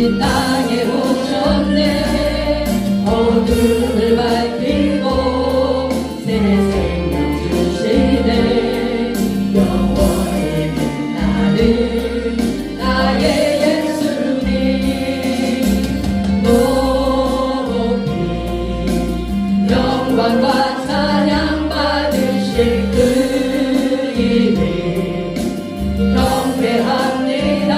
이 땅에 영광과 찬양 받으실 그 이름 경배합니다.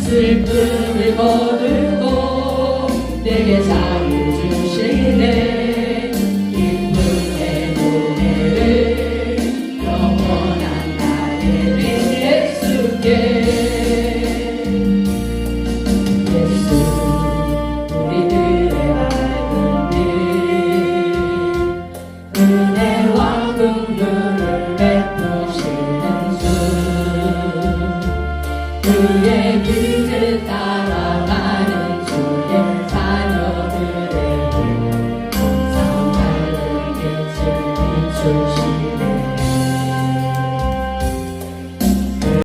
슬픔을 거두고 내게 자유주 그의 길을 따라가는 주의 자녀들에게 항상 밝은 빛을 비추시네.